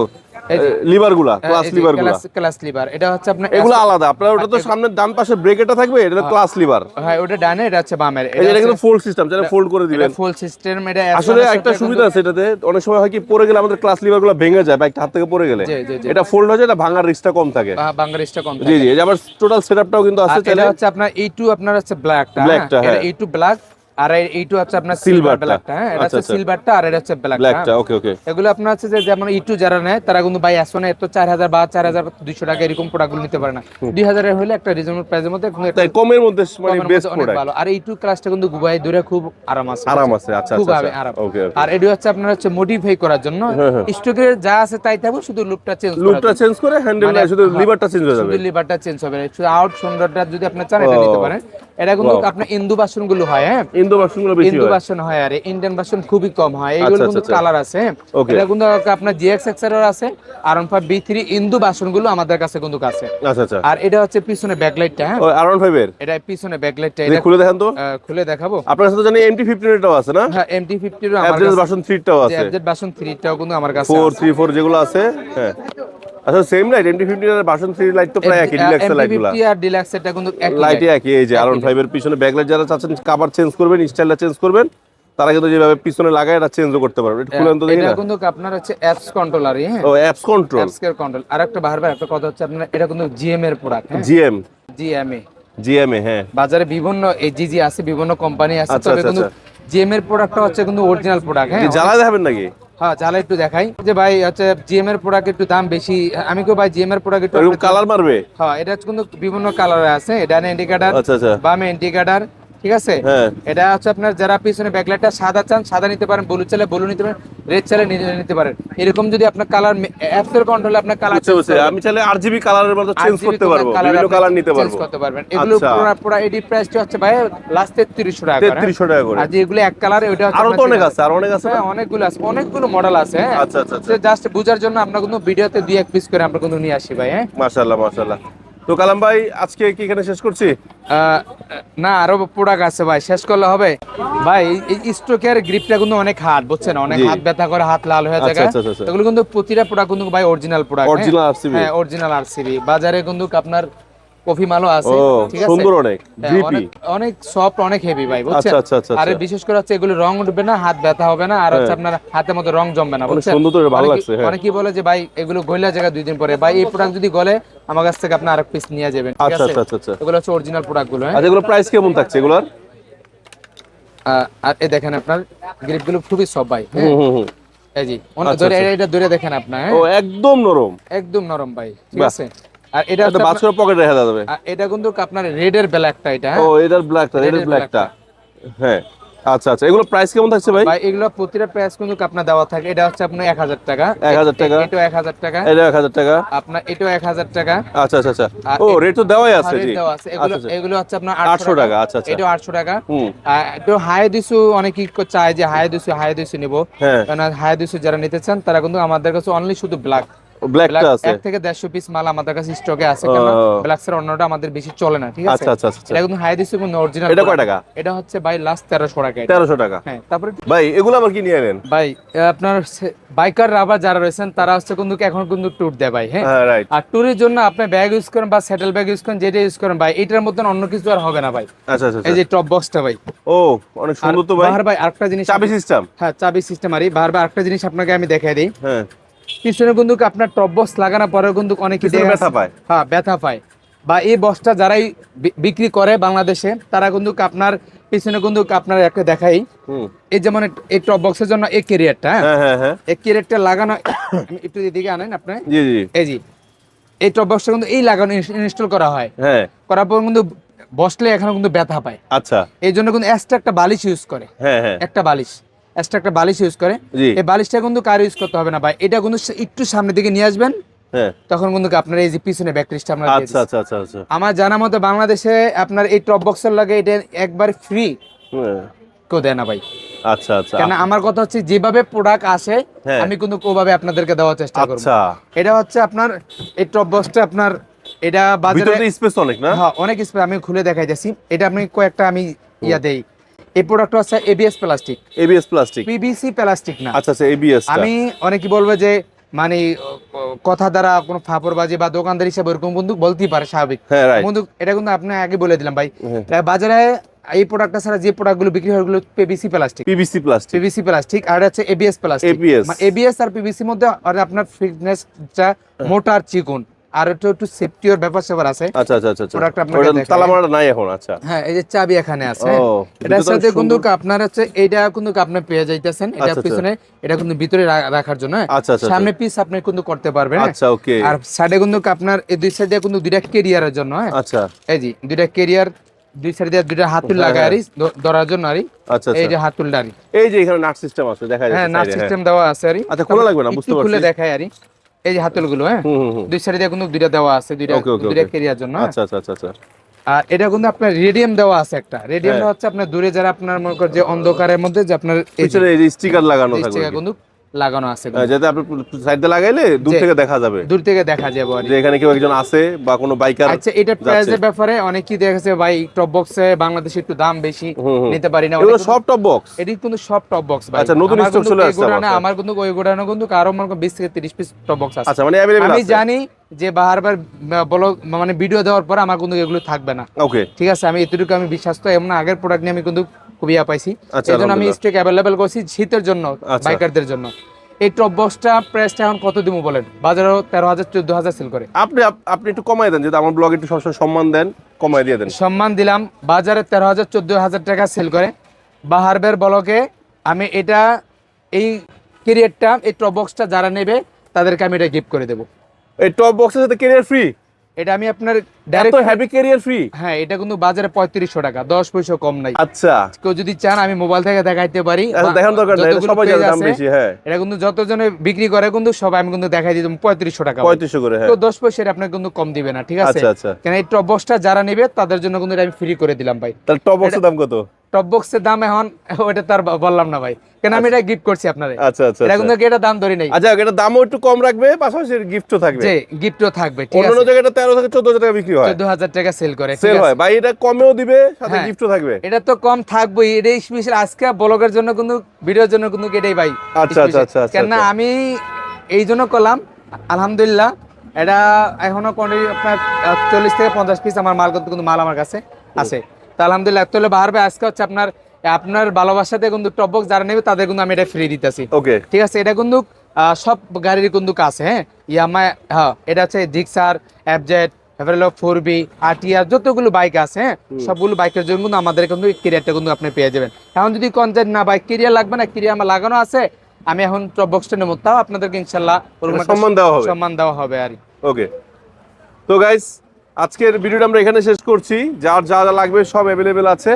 lever clutch lever clutch lever. এটা হচ্ছে আপনার এগুলো আলাদা। আপনার ওটা তো সামনের ডান পাশে ব্রেক থাকবে এটা ক্লাস লিভার হ্যাঁ ওটা ডানে এটা হচ্ছে বামের। এটা কিন্তু ফোল্ড সিস্টেম যেটা ফোল্ড করে দিবেন। ফুল সিস্টেম এটা আসলে একটা সুবিধা আছে এটাতে। অনেক সময় হয় কি পড়ে গেলে আমাদের ক্লাস লিভারগুলো ভেঙে যায় বাইকটা হাত থেকে পড়ে গেলে। এটা ফোল্ড হয়ে যায় এটা ভাঙার রিস্কটা কম থাকে। বাংলাদেশটা কম জি জি এই যে আবার টোটাল সেটআপটাও কিন্তু আছে এটা হচ্ছে আপনার এই টু আপনার হচ্ছে ব্ল্যাকটা হ্যাঁ। এই টু ব্ল্যাক আর এই হচ্ছে আপনার। সিলভার ব্ল্যাকটা হ্যাঁ এটা আচ্ছা, হচ্ছে আচ্ছা। সিলভারটা আর এটা হচ্ছে ব্ল্যাকটা ব্ল্যাকটা ওকে ওকে এগুলো আপনার হচ্ছে যে যেমন ইটু যারা নেয় তারা কিন্তু বাই আসনে এত চার হাজার বা চার হাজার দুইশো টাকা এরকম প্রোডাক্টগুলো নিতে পারে না। দুই হাজারের হলে একটা রিজনেবল প্রাইসের মধ্যে তাই কমের মধ্যে মানে বেস্ট প্রোডাক্ট ভালো। আর ইটু ক্লাসটা কিন্তু গুবাই দূরে খুব আরাম আছে আরাম আছে আচ্ছা খুব আচ্ছা আরাম- ওকে আর এটি হচ্ছে আপনার হচ্ছে মডিফাই করার জন্য। স্টকে যা আছে তাই থাকবে শুধু লুকটা চেঞ্জ লুকটা চেঞ্জ করে হ্যান্ডেল শুধু হ্যাঁ। লিভারটা চেঞ্জ হয়ে যাবে। শুধু লিভারটা চেঞ্জ হবে। শুধু আউট সুন্দরটা যদি আপনি চান এটা নিতে পারেন। এটা কিন্তু আপনার ইন্দু বাসনগুলো হয় হ্যাঁ? ইন্দো ভার্সনগুলো বেশি ইন্দু বাসন হয় আর ইন্ডিয়ান বাসন খুবই কম হয়। আচ্ছা, কিন্তু। কালার আছে হ্যাঁ? এটা কিন্তু আপনার জিএক্স এক্সের আছে আর ফাইভ বি থ্রি ইন্দু বাসনগুলো আমাদের কাছে কিন্তু আছে আচ্ছা আচ্ছা। আর এটা হচ্ছে পিছনে ব্যাকলাইটটা হ্যাঁ? আর ফাইভ এর? এটা পিছনে ব্যাকলাইটটা এটা খুলে দেখেন তো। খুলে দেখাবো। আপনার তো জানি এমটি ফিফটিন এটাও আছে না? হ্যাঁ এমটি ফিফটিরও আমার কাছে। ভার্সন থ্রিটাও আছে। বাসন থ্রিটাও কিন্তু আমার কাছে ফোর থ্রি ফোর যেগুলো আছে হ্যাঁ। আচ্ছা সেম লাইট এমটি ফিফটিন আর ভার্সন থ্রি লাইট তো প্রায় একই ডিলাক্স লাইটগুলা। এমটি আর ডিলাক্স এটা কিন্তু একই লাইটই একই এই যে আর ফাইভ এর পিছনে ব্যাকলাইট যারা চাচ্ছেন কাভার চেঞ্জ করবেন স্টাইলটা চেঞ্জ করবেন তারা কিন্তু যেভাবে পিছনে লাগায় এটা চেঞ্জও করতে পারবে। এটা খুলেন তো দেখি এটা কিন্তু আপনার হচ্ছে অ্যাপস কন্ট্রোলার হ্যাঁ? ও অ্যাপস কন্ট্রোল অ্যাপস এর কন্ট্রোল আর একটা বারবার একটা কথা হচ্ছে আপনার এটা কিন্তু জিএম এর প্রোডাক্ট হ্যাঁ? জিএম জিএমএ জিএমএ হ্যাঁ। বাজারে বিভিন্ন এই জিজি আছে বিভিন্ন কোম্পানি আছে আচ্ছা, তবে আচ্ছা, কিন্তু জিএম এর প্রোডাক্টটা হচ্ছে কিন্তু অরিজিনাল প্রোডাক্ট হ্যাঁ? জ্বালা দেখাবেন নাকি? হ্যাঁ জ্বালা একটু দেখাই। যে ভাই হচ্ছে জিএম এর প্রোডাক্ট একটু দাম বেশি। আমি কো ভাই জিএম এর প্রোডাক্ট একটু কালার মারবে? হ্যাঁ এটা কিন্তু বিভিন্ন কালার আছে। এটা ইন্ডিকেটার আচ্ছা আচ্ছা। বামে ইন্ডিকেটার ঠিক আছে? হ্যাঁ। এটা হচ্ছে আপনার যারা পিছনে ব্যাকলাইটটা সাদা চান সাদা নিতে পারেন ব্লু চালে ব্লু নিতে পারেন রেড চালে নিতে পারেন। এরকম যদি আপনার কালার অ্যাপস এর কন্ট্রোলে আপনার কালার বুঝতে পারছি। আমি চাইলে আরজিবি কালারের মতো চেঞ্জ করতে পারব বিভিন্ন কালার নিতে পারব। করতে পারবেন। এগুলো আচ্ছা। পুরো পুরো এডি প্রাইসটা হচ্ছে ভাই লাস্ট 3300 টাকা করে, হ্যাঁ? 3300 টাকা করে। আর যেগুলো এক কালার ওটা হচ্ছে আরও তো অনেক আছে আর অনেক আছে হ্যাঁ অনেকগুলো আছে অনেকগুলো মডেল আছে আচ্ছা আচ্ছা আচ্ছা। জাস্ট বোঝার জন্য আমরা কিন্তু ভিডিওতে দুই এক পিস করে আমরা কিন্তু নিয়ে আসি ভাই হ্যাঁ? মাশাআল্লাহ মাশাআল্লাহ। তো কালাম ভাই আজকে কি এখানে শেষ করছি? না আরও প্রোডাক্ট আছে ভাই শেষ করলে হবে। ভাই এই স্ট্রোকের গ্রিপটা কিন্তু অনেক হাত বুঝছেন? অনেক হাত ব্যথা করে হাত লাল হয়ে আচ্ছা, যায় আচ্ছা, আচ্ছা। এগুলো কিন্তু প্রতিটা প্রোডাক্ট কিন্তু ভাই অরিজিনাল প্রোডাক্ট অরিজিনাল আরসিবি হ্যাঁ অরিজিনাল আরসিবি বাজারে কিন্তু আপনার কফি মালও আছে ঠিক আছে? সুন্দর অনেক হ্যাঁ, গ্রিপি অনেক- অনেক সফট অনেক হেভি ভাই বুঝছেন? আচ্ছা, আচ্ছা, আচ্ছা, আর আচ্ছা। বিশেষ করে হচ্ছে এগুলো রং উঠবে না হাত ব্যথা হবে না আর হচ্ছে আপনার হাতের মধ্যে রং জমবে না বুঝছেন? সুন্দর তো ভালো লাগছে, হ্যাঁ। অনেকেই বলে যে ভাই এগুলো গইলা জায়গা দুই দিন পরে। ভাই এই প্রোডাক্ট যদি গলে আমার কাছ থেকে আপনি আরেক পিস নিয়ে যাবেন ঠিক আচ্ছা আছে? আচ্ছা আচ্ছা আচ্ছা। এগুলো হচ্ছে অরিজিনাল প্রোডাক্টগুলো হ্যাঁ? আচ্ছা এগুলো প্রাইস কেমন থাকছে এগুলোর? আর এই দেখেন আপনার গ্রিপগুলো খুবই সব ভাই হ্যাঁ? হুম হুম হুম। এই জি আচ্ছা, আচ্ছা। এটা ধরে দেখেন আপনার হ্যাঁ? ও একদম নরম। একদম নরম ভাই ঠিক আছে? আর এটা এটা হচ্ছে বাস করে পকেটে রেখে যাবে। এটা কিন্তু আপনার রেডের ব্ল্যাকটা এটা হ্যাঁ? ও এটার ব্ল্যাকটা এটার এর ব্ল্যাকটা হ্যাঁ আচ্ছা আচ্ছা। এগুলো প্রাইস কেমন থাকছে ভাই? ভাই এগুলো প্রতিটা প্রাইস কিন্তু আপনার দেওয়া থাকে। এটা হচ্ছে আপনার এক হাজার টাকা। 1000 টাকা। এটা এক হাজার টাকা। এটা এক হাজার টাকা। আপনার এটাও এক হাজার টাকা। আচ্ছা আচ্ছা আচ্ছা। ও রেট তো দেওয়াই আছে জি। দেওয়া আছে। এগুলো আচ্ছা আচ্ছা। এগুলো হচ্ছে আপনার 800 টাকা, আচ্ছা, আচ্ছা। এটাও আটশো টাকা। হুম। আর একটু হাই দিছু অনেকেই কো- চায় যে হাই দিছু হাই দিছু নিব। হ্যাঁ। কারণ হাই দিছু যারা নিতে চান তারা কিন্তু আমাদের কাছে অনলি শুধু ব্ল্যাক ব্ল্যাকটা আছে। এক থেকে দেড়শো পিস মাল আমাদের কাছে স্টকে আছে কেন ও। অন্যটা আমাদের বেশি চলে না ঠিক আছে? আচ্ছা আচ্ছা আচ্ছা এটা কিন্তু হাই দিছু কিন্তু অরিজিনাল এটা কয় টাকা? এটা হচ্ছে ভাই লাস্ট টাকা টাকা। হ্যাঁ তারপরে ভাই এগুলো আবার কি নিয়ে ভাই আপনার বাইকার রাবার যারা রয়েছেন তারা হচ্ছে কিন্তু এখন কিন্তু ট্যুর দেয় ভাই হ্যাঁ? হ্যাঁ আর ট্যুরের জন্য আপনি ব্যাগ ইউজ করেন বা স্যাটেল ব্যাগ ইউজ করেন যেটা ইউজ করেন ভাই এটার মতন অন্য কিছু আর হবে না ভাই। আচ্ছা আচ্ছা এই। যে টপ বক্সটা ভাই। ও অনেক সুন্দর তো ভাই। বাহার ভাই আরেকটা জিনিস চাবি সিস্টেম হ্যাঁ চাবি সিস্টেম আরই বাহার ভাই আরেকটা জিনিস আপনাকে আমি দেখাই দিই। হ্যাঁ। পিছনে কিন্তু আপনার টপ বক্স লাগানোর পরেও কিন্তু অনেকে ব্যথা পায়। হ্যাঁ ব্যথা পায়। বা এই বক্সটা যারাই বিক্রি করে বাংলাদেশে তারা কিন্তু আপনার পিছনে কিন্তু আপনার একটা দেখাই। এই যেমন এই টপ বক্সের জন্য এই ক্যারিয়ারটা হ্যাঁ? হ্যাঁ হ্যাঁ এই ক্যারিয়ারটা লাগানো একটু এদিকে আনেন আপনি। জি জি। এই জি এই টপ বক্সটা কিন্তু এই লাগানো ইনস্টল করা হয়। হ্যাঁ। করার পর কিন্তু বসলে এখানে কিন্তু ব্যথা পায়। আচ্ছা। এই জন্য কিন্তু এক্সট্রা একটা বালিশ ইউজ করে। হ্যাঁ হ্যাঁ। একটা বালিশ। এক্সট্রা একটা বালিশ ইউজ করে। এই বালিশটা কিন্তু কার ইউজ করতে হবে না ভাই। এটা কিন্তু একটু সামনের দিকে নিয়ে আসবেন হ্যাঁ। তখন কিন্তু আপনার এই যে পিছনে ব্যাকলিস্টটা আমরা আচ্ছা আচ্ছা আচ্ছা আচ্ছা। আমার জানা মতো বাংলাদেশে আপনার এই টপ বক্সের লাগে এটা একবার ফ্রি হ্যাঁ, কেউ দেয় না ভাই। আচ্ছা আচ্ছা। কেন আমার কথা হচ্ছে যেভাবে প্রোডাক্ট আসে হ্যাঁ। আমি কিন্তু ওভাবে আপনাদেরকে দেওয়ার চেষ্টা করব। আচ্ছা। এটা হচ্ছে আপনার এই টপ বক্সটা আপনার এটা বাজারে ভিতরে স্পেস অনেক না? হ্যাঁ অনেক স্প্রে আমি খুলে দেখাই যাচ্ছি এটা আপনি কয়েকটা আমি ইয়া দেই। এই প্রোডাক্টটা হচ্ছে ABS plastic ABS plastic PVC plastic না। আচ্ছা আচ্ছা এবিএস আমি অনেকে বলব যে মানে কথা দ্বারা কোনো ফাপড়বাজি বা দোকানদার হিসাবে ওরকম কিন্তু বলতেই পারে স্বাভাবিক। হ্যাঁ কিন্তু এটা কিন্তু আপনি আগে বলে দিলাম ভাই। হ্যাঁ। বাজারে এই প্রোডাক্টটা ছাড়া যে প্রোডাক্টগুলো বিক্রি হয় ওগুলো PVC plastic PVC plastic PVC plastic আর হচ্ছে এবিএস প্লাস্টিক এবিএস আর পিভিসির মধ্যে আর আপনার ফিটনেসটা মোটা আর চিকন। আর একটু একটু সেফটির ব্যাপার স্যাপার আছে। আচ্ছা আচ্ছা আচ্ছা আচ্ছা। Product আপনাকে দেখাই। তালা মারাটা নাই এখন আচ্ছা। হ্যাঁ এই যে চাবি এখানে আছে। ও, এটার সাথে কিন্তু আপনার হচ্ছে এটা কিন্তু আপনি পেয়ে যাইতেছেন এটা আচ্ছা, আচ্ছা। পিছনে এটা কিন্তু ভিতরে রাখার জন্য হ্যাঁ? আচ্ছা আচ্ছা সামনে পিস আপনি কিন্তু করতে পারবেন হ্যাঁ? আচ্ছা ওকে। আর সাইডে কিন্তু আপনার এই দুই সাইডে কিন্তু দুইটা কেরিয়ারের জন্য হ্যাঁ। আচ্ছা। এই জি দুইটা কেরিয়ার দুই সাইডে দুইটা হাতুল হ্যাঁ, হ্যাঁ। আরি ধরার জন্য আরি আচ্ছা এই আচ্ছা যে হাতুলটা আরি এই যে এখানে নাট সিস্টেম আছে দেখা যাচ্ছে হ্যাঁ নাট সিস্টেম দেওয়া আছে আরি আচ্ছা, খোলা লাগবে না, বুঝতে একটু খুলে দেখাই আরি এই যে হাতুলগুলো হ্যাঁ দুই সাইডে কিন্তু দুইটা দেওয়া আছে দুইটা দুইটা. কেরিয়ার জন্য হ্যাঁ? আচ্ছা আচ্ছা আচ্ছা আচ্ছা আর এটা কিন্তু আপনার রেডিয়াম দেওয়া আছে একটা রেডিয়ামটা হ্যাঁ। হচ্ছে আপনার দূরে যারা আপনার মনে করেন যে অন্ধকারের মধ্যে যে আপনার স্টিকার লাগানো থাকে। কিন্তু লাগানো আছে যাতে আপনি সাইড লাগাইলে দূর থেকে দেখা যাবে। দূর থেকে দেখা যাবে যে এখানে কেউ একজন আছে বা কোনো বাইকার আচ্ছা এটার প্রাইসের ব্যাপারে অনেকেই ভাই টপ বক্সে বাংলাদেশে একটু দাম বেশি। নিতে পারি না। এগুলো সব টপ বক্স এটি কিন্তু সব টপ বক্স ভাই। আচ্ছা, নতুন কিন্তু চলে আসছে আমার কিন্তু ওই গোডাউনে কিন্তু কারও মনে করেন বিশ থেকে তিরিশ পিস টপ বক্স আছে। আচ্ছা মানে অ্যাভেলেবল আমি জানি যে বারবার বলো মানে ভিডিও দেওয়ার পর আমার কিন্তু এগুলো থাকবে না। ওকে ঠিক আছে আমি এতটুকু আমি বিশ্বাস তো এমন আগের প্রোডাক্ট নিয়ে আমি কিন্তু খুবই ইয়া পাইছি। আচ্ছা, এই জন্য আমি। স্টক অ্যাভেলেবেল করছি শীতের জন্য আচ্ছা। বাইকারদের জন্য। এই টপ বক্সটা প্রাইসটা এখন কত দিব বলেন? বাজারেও তেরো হাজার চোদ্দ হাজার সেল করে। আপনি আপনি একটু কমাই দেন যেটা আমার ব্লগে একটু সবসময় সম্মান দেন কমাই দিয়ে দেন। সম্মান দিলাম বাজারে তেরো হাজার চোদ্দ হাজার টাকা সেল করে। বাহারবের বলকে আমি এটা এই ক্যারিয়ারটা এই টপ বক্সটা যারা নেবে তাদেরকে আমি এটা গিফট করে দেবো। এই টপ বক্সের সাথে ক্যারিয়ার ফ্রি এটা আমি আপনার ডাইরেক্ট হ্যাপি ক্যারিয়ার ফ্রি হ্যাঁ এটা কিন্তু বাজারে পঁয়ত্রিশশো টাকা দশ পয়সা কম নাই। আচ্ছা। কেউ যদি চান আমি মোবাইল থেকে দেখাইতে পারি। আচ্ছা, দেখানোর দরকার নাই সবাই জানে দাম বেশি হ্যাঁ। এটা কিন্তু যতজনে বিক্রি করে কিন্তু সবাই আমি কিন্তু দেখাই দিতাম পঁয়ত্রিশশো টাকা পঁয়ত্রিশশো করে হ্যাঁ। তো দশ পয়সা আপনার কিন্তু কম দিবে না ঠিক আছে? আচ্ছা আচ্ছা। কেন এই টপ বক্সটা যারা নেবে তাদের জন্য কিন্তু আমি ফ্রি করে দিলাম ভাই। তাহলে টপ বক্সের দাম কত? টপ বক্সের দাম এখন ওটা তার বললাম না ভাই। কেন আমি এটা গিফট করছি আপনাদের? আচ্ছা আচ্ছা এটা আচ্ছা। কিন্তু এটা দাম ধরি নাই। আচ্ছা এটা দামও একটু কম রাখবে পাশাপাশি গিফটও থাকবে। যে গিফটও থাকবে ঠিক আছে। জায়গায় এটা তেরো থেকে চোদ্দ হাজার টাকা বিক্রি হয়। টাকা সেল করে সেল হয়। ভাই এটা কমেও দিবে সাথে হ্যাঁ। গিফটও থাকবে। এটা তো কম থাকবেই। এটাই স্পেশাল আজকে ব্লগের জন্য কিন্তু ভিডিওর জন্য কিন্তু এটাই ভাই আচ্ছা, আচ্ছা, আচ্ছা, আচ্ছা, কেন আচ্ছা। আমি এই জন্য করলাম আলহামদুলিল্লাহ। এটা এখনও কোয়ান্টিটি আপনার চল্লিশ থেকে পঞ্চাশ পিস আমার মাল কিন্তু মাল আমার কাছে আছে। তো আলহামদুলিল্লাহ তাহলে বাহার ভাই আজকে হচ্ছে আপনার আপনার ভালোবাসাতে কিন্তু টপ বক্স যারা নেবে তাদের কিন্তু আমি এটা ফ্রি দিতেছি। ওকে ঠিক আছে এটা কিন্তু সব গাড়ির কিন্তু আছে হ্যাঁ? ইয়ামা হ্যাঁ এটা হচ্ছে জিক্সার অ্যাবজেট তারপরে হলো ফোর বি আটিয়া যতগুলো বাইক আছে হ্যাঁ? সবগুলো বাইকের জন্য কিন্তু আমাদের কিন্তু কেরিয়ারটা কিন্তু আপনি পেয়ে যাবেন। এখন যদি কোন যে না বাইক কেরিয়ার লাগবে না কেরিয়ার আমার লাগানো আছে আমি এখন টপ বক্সটা নেব তাও আপনাদেরকে ইনশাল্লাহ একটা সম্মান দেওয়া হবে। সম্মান দেওয়া হবে আর ওকে তো গাইস আজকের ভিডিওটা আমরা এখানে শেষ করছি। যার যা যা লাগবে সব অ্যাভেলেবেল আছে।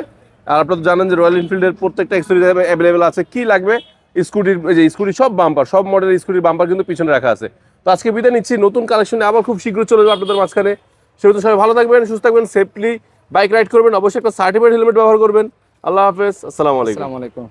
আর আপনারা তো জানেন যে রয়্যাল এনফিল্ডের প্রত্যেকটা এক্সপিরিয়েন্স অ্যাভেলেবেল আছে। কি লাগবে? স্কুটির যে স্কুটির সব বাম্পার সব মডেলের স্কুটির বাম্পার কিন্তু পিছনে রাখা আছে। তো আজকে বিদায় নিচ্ছি। নতুন কালেকশনে আবার খুব শীঘ্র চলে যাবে আপনাদের মাঝখানে। সেহেতু সবাই ভালো থাকবেন, সুস্থ থাকবেন সেফলি বাইক রাইড করবেন। অবশ্যই একটা সার্টিফাইড হেলমেট ব্যবহার করবেন। আল্লাহ হাফেজ। আসসালামু আলাইকুম। আলাইকুম।